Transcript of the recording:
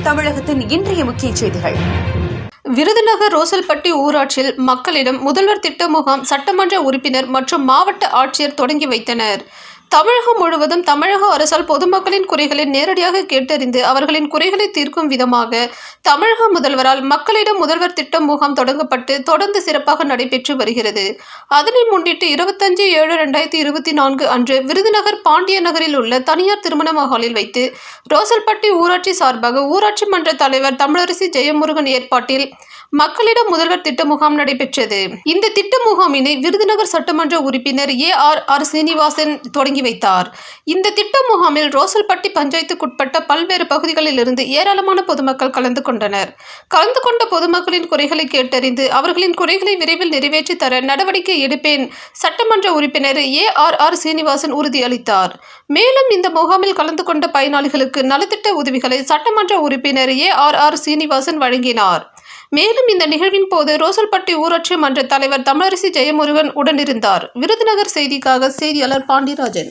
தமிழகத்தின் இன்றைய முக்கிய செய்திகள். விருதுநகர் ரோசல்பட்டி ஊராட்சியில் மக்களிடம் முதல்வர் திட்ட முகாம் சட்டமன்ற உறுப்பினர் மற்றும் மாவட்ட ஆட்சியர் தொடங்கி வைத்தனர். தமிழகம் முழுவதும் தமிழக அரசால் பொதுமக்களின் குறைகளை நேரடியாக கேட்டறிந்து அவர்களின் குறைகளை தீர்க்கும் விதமாக தமிழக முதல்வரால் மக்களிடம் முதல்வர் திட்டம் முகாம் தொடங்கப்பட்டு தொடர்ந்து சிறப்பாக நடைபெற்று வருகிறது. அதனை முன்னிட்டு இருபத்தஞ்சு ஏழு ரெண்டாயிரத்தி இருபத்தி நான்கு அன்று விருதுநகர் பாண்டிய நகரில் உள்ள தனியார் திருமண மகாலில் வைத்து ரோசல்பட்டி ஊராட்சி சார்பாக ஊராட்சி மன்ற தலைவர் தமிழரசி ஜெயமுருகன் ஏற்பாட்டில் மக்களிடம் முதல்வர் திட்ட முகாம் நடைபெற்றது. இந்த திட்ட முகாமினை விருதுநகர் சட்டமன்ற உறுப்பினர் ஏ. ஆர். ஆர். சீனிவாசன் தொடங்கி வைத்தார். இந்த திட்ட முகாமில் ரோசல்பட்டி பஞ்சாயத்துக்குட்பட்ட பல்வேறு பகுதிகளில் இருந்து ஏராளமான பொதுமக்கள் கலந்து கொண்டனர். கலந்து கொண்ட பொதுமக்களின் குறைகளை கேட்டறிந்து அவர்களின் குறைகளை விரைவில் நிறைவேற்றி தர நடவடிக்கை எடுப்பேன் சட்டமன்ற உறுப்பினர் ஏ. ஆர். ஆர். சீனிவாசன் உறுதியளித்தார். மேலும் இந்த முகாமில் கலந்து கொண்ட பயனாளிகளுக்கு நலத்திட்ட உதவிகளை சட்டமன்ற உறுப்பினர் ஏ. ஆர். ஆர். சீனிவாசன் வழங்கினார். மேலும் இந்த நிகழ்வின் போது ரோசல்பட்டி ஊராட்சி மன்ற தலைவர் தமிழரசி ஜெயமுருகன் உடனிருந்தார். விருதுநகர் செய்திக்காக செய்தியாளர் பாண்டியராஜன்.